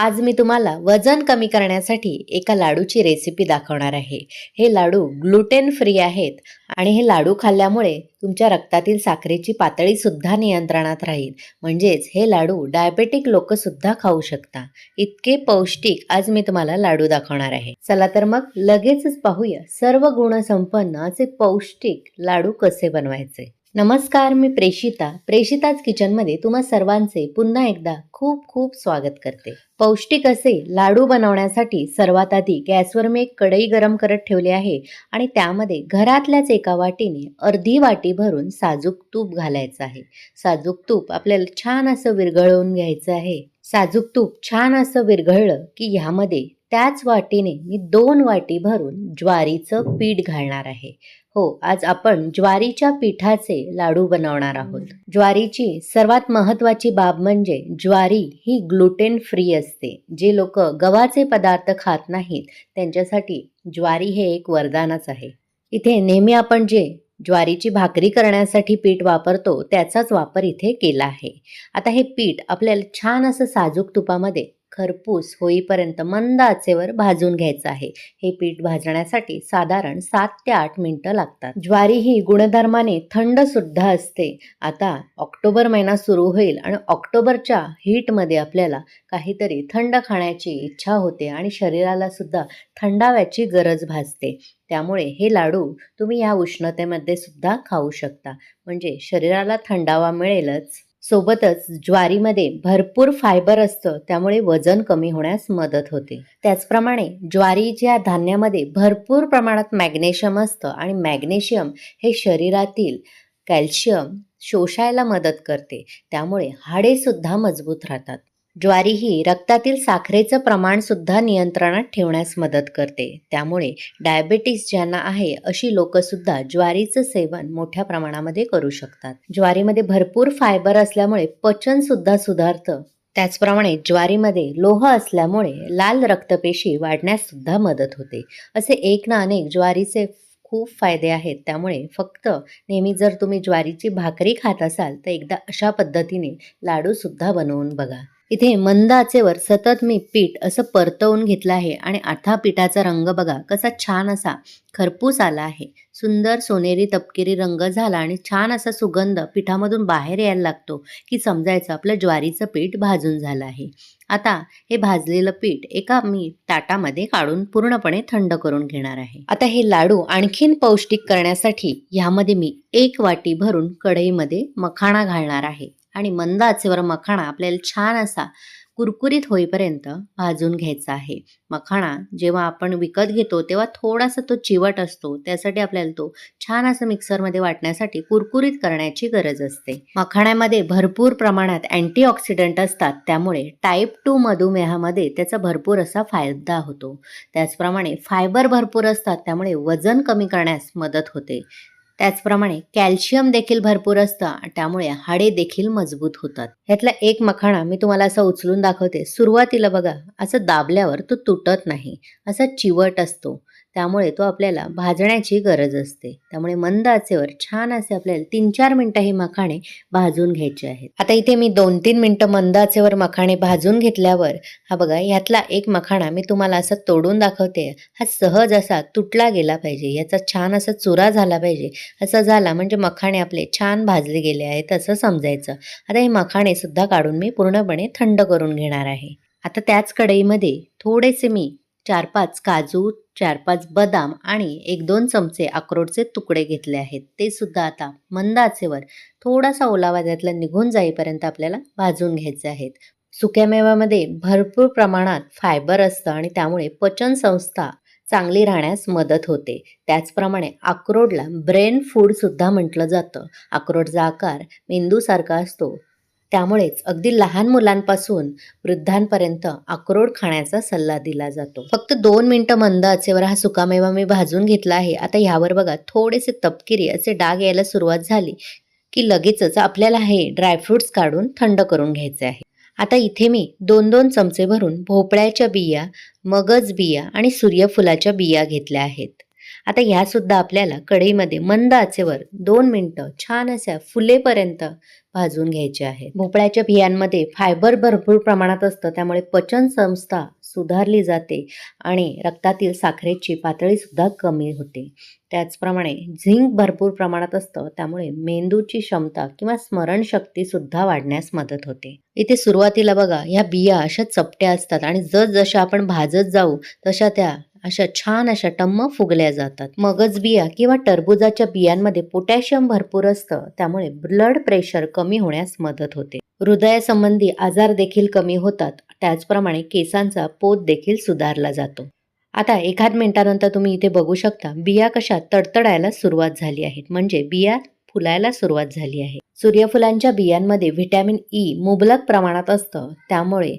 आज मी तुम्हाला वजन कमी करण्यासाठी एका लाडूची रेसिपी दाखवणार आहे. हे लाडू ग्लुटेन फ्री आहेत आणि हे लाडू खाल्ल्यामुळे तुमच्या रक्तातील साखरेची पातळी सुद्धा नियंत्रणात राहील. म्हणजेच हे लाडू डायबेटिक लोक सुद्धा खाऊ शकता. इतके पौष्टिक आज मी तुम्हाला लाडू दाखवणार आहे. चला तर मग लगेचच पाहूया सर्व गुणसंपन्न असे पौष्टिक लाडू कसे बनवायचे. नमस्कार मी प्रेषिता प्रेषिताच किचनमध्ये तुम्हा सर्वांचे पुन्हा एकदा खूप खूप स्वागत करते. पौष्टिक असे लाडू बनवण्यासाठी सर्वात आधी गॅसवर मी एक कढई गरम करत ठेवली आहे आणि त्यामध्ये घरातल्याच एका वाटीने अर्धी वाटी भरून साजूक तूप घालायचं आहे. साजूक तूप आपल्याला छान असं विरघळवून घ्यायचं आहे. साजूक तूप छान असं विरघळलं की ह्यामध्ये त्याच वाटीने मी दोन वाटी भरून ज्वारीचं पीठ घालणार आहे. हो आज आपण ज्वारीच्या पिठाचे लाडू बनवणार आहोत. ज्वारीची सर्वात महत्वाची बाब म्हणजे ज्वारी ही ग्लुटेन फ्री असते. जे लोक गव्हाचे पदार्थ खात नाहीत त्यांच्यासाठी ज्वारी हे एक वरदानच आहे. इथे नेहमी आपण जे ज्वारीची भाकरी करण्यासाठी पीठ वापरतो त्याचाच वापर इथे केला आहे. आता हे पीठ आपल्याला छान असं साजूक तुपामध्ये खरपूस होईपर्यंत मंद आचेवर भाजून घ्यायचं आहे. हे पीठ भाजण्यासाठी साधारण सात ते आठ मिनिटं लागतात. ज्वारी ही गुणधर्माने थंड सुद्धा असते. आता ऑक्टोबर महिना सुरू होईल आणि ऑक्टोबरच्या हीटमध्ये आपल्याला काहीतरी थंड खाण्याची इच्छा होते आणि शरीराला सुद्धा थंडाव्याची गरज भासते. त्यामुळे हे लाडू तुम्ही या उष्णतेमध्ये सुद्धा खाऊ शकता. म्हणजे शरीराला थंडावा मिळेलच. सोबतच ज्वारीमध्ये भरपूर फायबर असतं त्यामुळे वजन कमी होण्यास मदत होते. त्याचप्रमाणे ज्वारीच्या धान्यामध्ये भरपूर प्रमाणात मॅग्नेशियम असतं आणि मॅग्नेशियम हे शरीरातील कॅल्शियम शोषायला मदत करते त्यामुळे हाडेसुद्धा मजबूत राहतात. ज्वारी ही रक्तातील साखरेचं प्रमाण सुद्धा नियंत्रणात ठेवण्यास मदत करते. त्यामुळे डायबेटीस ज्यांना आहे अशी लोक सुद्धा ज्वारीचं सेवन मोठ्या प्रमाणामध्ये करू शकतात. ज्वारीमध्ये भरपूर फायबर असल्यामुळे पचन सुद्धा सुधारतं. त्याचप्रमाणे ज्वारीमध्ये लोह असल्यामुळे लाल रक्तपेशी वाढण्यास सुद्धा मदत होते. असे एक ना अनेक ज्वारीचे खूप फायदे आहेत. त्यामुळे फक्त नेहमी जर तुम्ही ज्वारीची भाकरी खात असाल तर एकदा अशा पद्धतीने लाडूसुद्धा बनवून बघा. इथे मंद आचेवर सतत मी पीठ असं परतवून घेतलं आहे. आणि आठा पिठाचा रंग बघा कसा छान असा खरपूस आला आहे. सुंदर सोनेरी तपकिरी रंग झाला आणि छान असा सुगंध पिठामधून बाहेर यायला लागतो की समजायचं आपलं ज्वारीचं पीठ भाजून झालं आहे. आता हे भाजलेलं पीठ एका मी ताटामध्ये काढून पूर्णपणे थंड करून घेणार आहे. आता हे लाडू आणखीन पौष्टिक करण्यासाठी ह्यामध्ये मी एक वाटी भरून कढईमध्ये मखाणा घालणार आहे. आणि मंद आचेवर मखाणा आपल्याला छान असा कुरकुरीत होईपर्यंत भाजून घ्यायचा आहे. मखाणा जेव्हा आपण विकत घेतो तेव्हा थोडासा तो चिवट असतो. त्यासाठी आपल्याला तो छान असं मिक्सरमध्ये वाटण्यासाठी कुरकुरीत करण्याची गरज असते. मखाण्यामध्ये भरपूर प्रमाणात अँटीऑक्सिडंट असतात. त्यामुळे टाईप टू मधुमेहामध्ये त्याचा भरपूर असा फायदा होतो. त्याचप्रमाणे फायबर भरपूर असतात. त्यामुळे वजन कमी करण्यास मदत होते. त्याचप्रमाणे कॅल्शियम देखील भरपूर असतं त्यामुळे हाडे देखील मजबूत होतात. ह्यातला एक मखाणा मी तुम्हाला असा उचलून दाखवते. सुरुवातीला बघा असं दाबल्यावर तो तुटत नाही. असा चिवट असतो. त्यामुळे तो आपल्याला भाजण्याची गरज असते. त्यामुळे मंद आचेवर छान असे आपल्याला तीन चार मिनटं हे मखाणे भाजून घ्यायचे आहेत. आता इथे मी दोन तीन मिनटं मंद आचेवर मखाणे भाजून घेतल्यावर हा बघा ह्यातला एक मखाणा मी तुम्हाला असं तोडून दाखवते. हा सहज असा तुटला गेला पाहिजे. याचा छान असा चुरा झाला पाहिजे. असं झाला म्हणजे मखाणे आपले छान भाजले गेले आहेत असं समजायचं. आता हे मखाणे सुद्धा काढून मी पूर्णपणे थंड करून घेणार आहे. आता त्याच कढईमध्ये थोडेसे मी चार पाच काजू चार पाच बदाम आणि एक दोन चमचे अक्रोडचे तुकडे घेतले आहेत. ते सुद्धा आता मंद आचेवर थोडासा ओलावा त्यातला निघून जाईपर्यंत आपल्याला भाजून घ्यायचे आहेत. सुक्या मेव्यामध्ये भरपूर प्रमाणात फायबर असतं आणि त्यामुळे पचन संस्था चांगली राहण्यास मदत होते. त्याचप्रमाणे अक्रोडला ब्रेन फूड सुद्धा म्हटलं जातं. अक्रोडचा आकार मेंदूसारखा असतो. त्यामुळेच अगदी लहान मुलांपासून वृद्धांपर्यंत अक्रोड खाण्याचा सल्ला दिला जातो. फक्त दोन मिनिटं मंद आचेवर हा सुकामेवा मी भाजून घेतला आहे. आता ह्यावर बघा थोडेसे तपकिरी असे डाग यायला सुरुवात झाली की लगेचच आपल्याला हे ड्रायफ्रुट्स काढून थंड करून घ्यायचे आहे. आता इथे मी दोन दोन चमचे भरून भोपळ्याच्या बिया मगज बिया आणि सूर्यफुलाच्या बिया घेतल्या आहेत. आता ह्या सुद्धा आपल्याला कढईमध्ये मंद आचेवर दोन मिनटं छान अशा फुलेपर्यंत भाजून घ्यायचे आहेत. भोपळ्याच्या बियांमध्ये फायबर भरपूर प्रमाणात असतं त्यामुळे पचन संस्था सुधारली जाते आणि रक्तातील साखरेची पातळी सुद्धा कमी होते. त्याचप्रमाणे झिंक भरपूर प्रमाणात असतं त्यामुळे मेंदूची क्षमता किंवा स्मरणशक्ती सुद्धा वाढण्यास मदत होते. इथे सुरुवातीला बघा ह्या बिया अशा चपट्या असतात आणि जसजशा आपण भाजत जाऊ तशा त्या अशा छान अशा टम्म फुगल्या जातात. मगज बिया किंवा टरबुजाच्या बियांमध्ये पोटॅशियम भरपूर असतं त्यामुळे ब्लड प्रेशर कमी होण्यास मदत होते. हृदयासंबंधी आजार देखील कमी होतात त्याचप्रमाणे केसांचा पोत देखील सुधारला जातो. आता एखाद मिनिटानंतर तुम्ही इथे बघू शकता बिया कशा तडतडायला सुरुवात झाली आहेत. म्हणजे बिया फुलायला सुरुवात झाली आहे. सूर्यफुलांच्या बियांमध्ये व्हिटॅमिन ई मुबलक प्रमाणात असतं त्यामुळे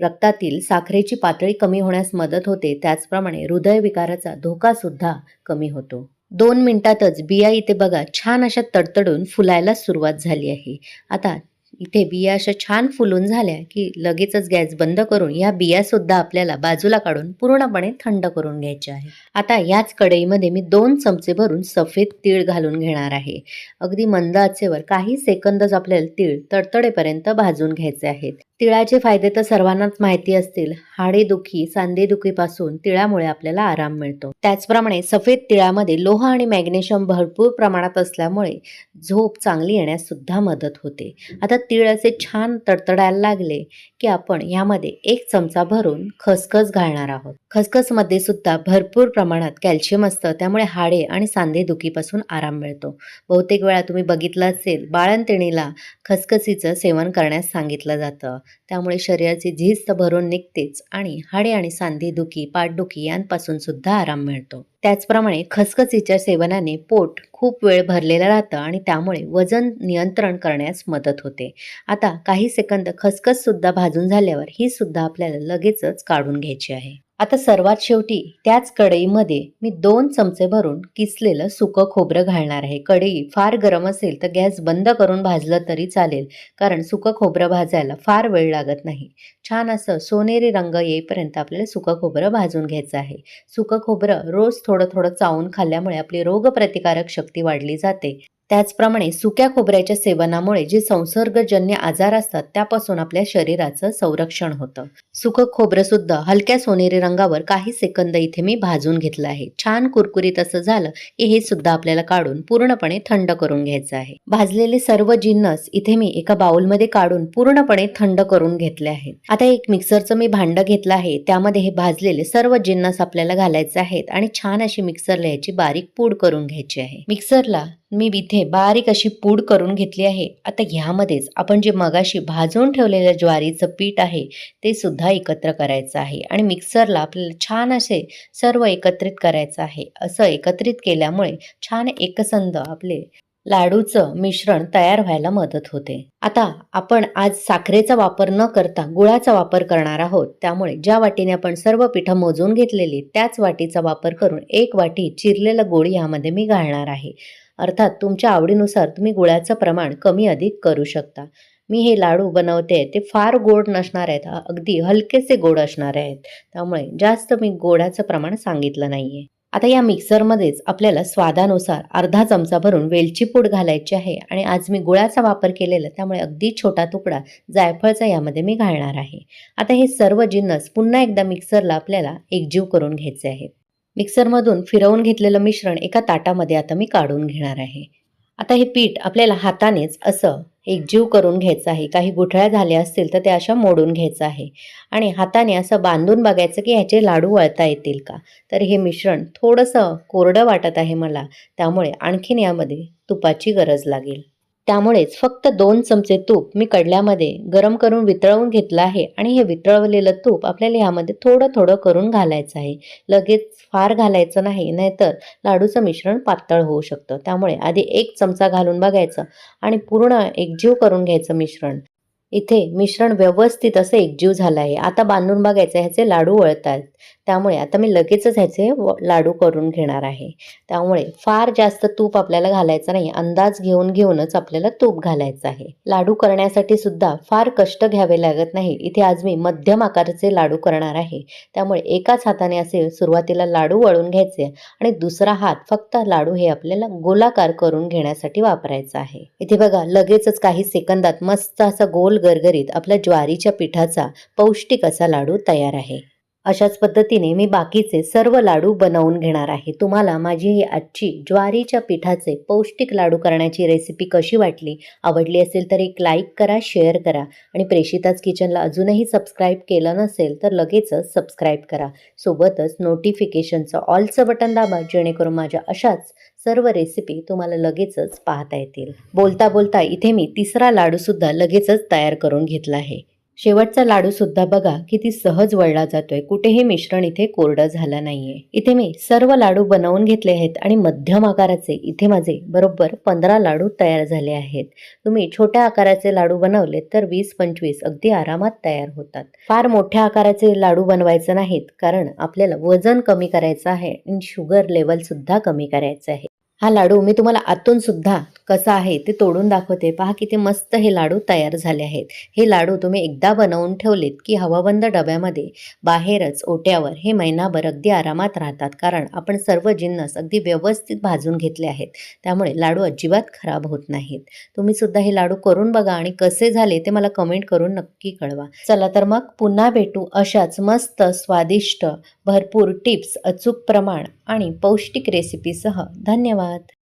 रक्तातील साखरेची पातळी कमी होण्यास मदत होते. त्याचप्रमाणे हृदयविकाराचा धोका सुद्धा कमी होतो. दोन मिनिटातच बिया इथे बघा. छान अशा तडतडून फुलायला सुरुवात झाली आहे. आता इथे बिया अशा छान फुलून झाल्या की लगेचच गॅस बंद करून या बिया सुद्धा आपल्याला बाजूला काढून पूर्णपणे थंड करून घ्यायच्या आहे आता याच कढईमध्ये मी दोन चमचे भरून सफेद तीळ घालून घेणार आहे. अगदी मंद आचेवर काही सेकंदच आपल्याला तीळ तडतडेपर्यंत भाजून घ्यायचे आहेत. तिळाचे फायदे तर सर्वांनाच माहिती असतील. हाडेदुखी सांधेदुखीपासून तिळामुळे आपल्याला आराम मिळतो. त्याचप्रमाणे सफेद तिळामध्ये लोह आणि मॅग्नेशियम भरपूर प्रमाणात असल्यामुळे झोप चांगली येण्यास सुद्धा मदत होते. आता तीळ असे छान तडतडायला लागले की आपण यामध्ये एक चमचा भरून खसखस घालणार आहोत. खसखसमध्ये सुद्धा भरपूर प्रमाणात कॅल्शियम असतं त्यामुळे हाडे आणि सांधेदुखीपासून आराम मिळतो. बहुतेक वेळा तुम्ही बघितलं असेल बाळंतिणीला खसखसीचं सेवन करण्यास सांगितलं जातं. त्यामुळे शरीराची झीज तर भरून निघतेच आणि हाडे आणि सांधेदुखी पाठदुखी यांपासून सुद्धा आराम मिळतो. त्याचप्रमाणे खसखसीच्या सेवनाने पोट खूप वेळ भरलेलं राहतं आणि त्यामुळे वजन नियंत्रण करण्यास मदत होते. आता काही सेकंद खसखस सुद्धा भाजून झाल्यावर ही सुद्धा आपल्याला लगेचच काढून घ्यायची आहे. आता सर्वात शेवटी त्याच कढईमध्ये मी दोन चमचे भरून किसलेलं सुकं खोबरं घालणार आहे. कढई फार गरम असेल तर गॅस बंद करून भाजलं तरी चालेल कारण सुकं खोबरं भाजायला फार वेळ लागत नाही. छान असं सोनेरी रंग येईपर्यंत आपल्याला सुकं खोबरं भाजून घ्यायचं आहे. सुकं खोबरं रोज थोडं थोडं चावून खाल्ल्यामुळे आपली रोगप्रतिकारक शक्ती वाढली जाते. त्याचप्रमाणे सुक्या खोबऱ्याच्या सेवनामुळे जे संसर्गजन्य आजार असतात त्यापासून आपल्या शरीराचं संरक्षण होतं. सुकं खोबरं सुद्धा हलक्या सोनेरी रंगावर काही सेकंद इथे मी भाजून घेतलं आहे. छान कुरकुरीत असं झालं की हे सुद्धा आपल्याला काढून पूर्णपणे थंड करून घ्यायचं आहे. भाजलेले सर्व जिन्नस इथे मी एका बाउलमध्ये काढून पूर्णपणे थंड करून घेतले आहेत आता एक मिक्सरचं मी भांडं घेतलं आहे. त्यामध्ये हे भाजलेले सर्व जिन्नस आपल्याला घालायचे आहेत आणि छान अशी मिक्सरला याची बारीक पूड करून घ्यायची आहे. मिक्सरला मी इथे बारीक अशी पूड करून घेतली आहे. आता ह्यामध्येच आपण जे मगाशी भाजून ठेवलेलं ज्वारीचं पीठ आहे ते सुद्धा एकत्र करायचं आहे आणि मिक्सरला आपल्याला छान असे सर्व एकत्रित करायचं आहे. असं एकत्रित केल्यामुळे छान एकसंध आपले लाडूचं मिश्रण तयार व्हायला मदत होते. आता आपण आज साखरेचा वापर न करता गुळाचा वापर करणार आहोत. त्यामुळे ज्या वाटीने आपण सर्व पिठं मोजून घेतलेली त्याच वाटीचा वापर करून एक वाटी चिरलेलं गुळ यामध्ये मी घालणार आहे. अर्थात तुमच्या आवडीनुसार तुम्ही गुळाचं प्रमाण कमी अधिक करू शकता. मी हे लाडू बनवते ते फार गोड नसणार आहेत अगदी हलकेसे गोड असणार आहेत. त्यामुळे जास्त मी गोडाचं प्रमाण सांगितलं नाहीये. आता या मिक्सरमध्येच आपल्याला स्वादानुसार अर्धा चमचा भरून वेलची पूड घालायची आहे आणि आज मी गुळाचा वापर केलेला त्यामुळे अगदी छोटा तुकडा जायफळचा यामध्ये मी घालणार आहे. आता हे सर्व जिन्नस पुन्हा एकदा मिक्सरला आपल्याला एकजीव करून घ्यायचे आहेत. मिक्सरमधून फिरवून घेतलेलं मिश्रण एका ताटामध्ये आता मी काढून घेणार आहे. आता हे पीठ आपल्याला हातानेच असं एकजीव करून घ्यायचं आहे. काही गुठळ्या झाल्या असतील तर त्या अशा मोडून घ्यायचं आहे. आणि हाताने असं बांधून बघायचं की ह्याचे लाडू वळता येतील का? तर हे मिश्रण थोडंसं कोरडं वाटत आहे मला. त्यामुळे आणखीन यामध्ये तुपाची गरज लागेल. त्यामुळेच फक्त दोन चमचे तूप मी कडल्यामध्ये गरम करून वितळवून घेतलं आहे आणि हे वितळवलेलं तूप आपल्याला यामध्ये थोडं थोडं करून घालायचं आहे. लगेच फार घालायचं नाही नाहीतर लाडूचं मिश्रण पातळ होऊ शकतं. त्यामुळे आधी एक चमचा घालून बघायचं आणि पूर्ण एकजीव करून घ्यायचं मिश्रण. इथे मिश्रण व्यवस्थित असं एकजीव झालं आहे. आता बांधून बघायचं ह्याचे लाडू वळत आहेत त्यामुळे आता मी लगेचच ह्याचे व- लाडू करून घेणार आहे. त्यामुळे फार जास्त तूप आपल्याला घालायचं नाही. अंदाज घेऊन घेऊनच आपल्याला तूप घालायचं आहे. लाडू करण्यासाठी सुद्धा फार कष्ट घ्यावे लागत नाही. इथे आज मी मध्यम आकाराचे लाडू करणार आहे. त्यामुळे एकाच हाताने असे सुरुवातीला लाडू वळून घ्यायचे आणि दुसरा हात फक्त लाडू हे आपल्याला गोलाकार करून घेण्यासाठी वापरायचा आहे. इथे बघा लगेचच काही सेकंदात मस्त असा गोल गरगरीत आपल्या ज्वारीच्या पिठाचा पौष्टिक असा लाडू तयार आहे. अशाच पद्धतीने मी बाकीचे सर्व लाडू बनवून घेणार आहे. तुम्हाला माझी ही आजची ज्वारीच्या पिठाचे पौष्टिक लाडू करण्याची रेसिपी कशी वाटली आवडली असेल तर एक लाईक करा शेअर करा आणि प्रेषिताच किचनला अजूनही सबस्क्राईब केलं नसेल तर लगेचच सबस्क्राईब करा. सोबतच नोटिफिकेशनचं ऑलचं बटन दाबा जेणेकरून माझ्या अशाच सर्व रेसिपी तुम्हाला लगेचच पाहता येतील. बोलता बोलता इथे मी तिसरा लाडूसुद्धा लगेचच तयार करून घेतला आहे. शेवटचा लाडू सुद्धा बघा किती सहज वळला जातोय. कुठेही मिश्रण इथे कोरडं झालं नाहीये. इथे मी सर्व लाडू बनवून घेतले आहेत आणि मध्यम आकाराचे इथे माझे बरोबर पंधरा लाडू तयार झाले आहेत. तुम्ही छोट्या आकाराचे लाडू बनवले तर वीस पंचवीस अगदी आरामात तयार होतात. फार मोठ्या आकाराचे लाडू बनवायचे नाहीत कारण आपल्याला वजन कमी करायचं आहे आणि शुगर लेवल सुद्धा कमी करायचं आहे. हा लाडू मी तुम्हाला आतून सुद्धा कसा आहे ते तोडून दाखवते. पहा किती मस्त हे लाडू तयार झाले आहेत. हे लाडू तुम्ही एकदा बनवून ठेवलेत की हवाबंद डब्यामध्ये बाहेरच ओट्यावर हे महिनाभर अगदी आरामात राहतात. कारण आपण सर्व जिन्नस अगदी व्यवस्थित भाजून घेतले आहेत. त्यामुळे लाडू अजिबात खराब होत नाहीत. तुम्ही सुद्धा हे लाडू करून बघा आणि कसे झाले ते मला कमेंट करून नक्की कळवा. चला तर मग पुन्हा भेटू अशाच मस्त स्वादिष्ट भरपूर टिप्स अचूक प्रमाण आणि पौष्टिक रेसिपीसह धन्यवाद.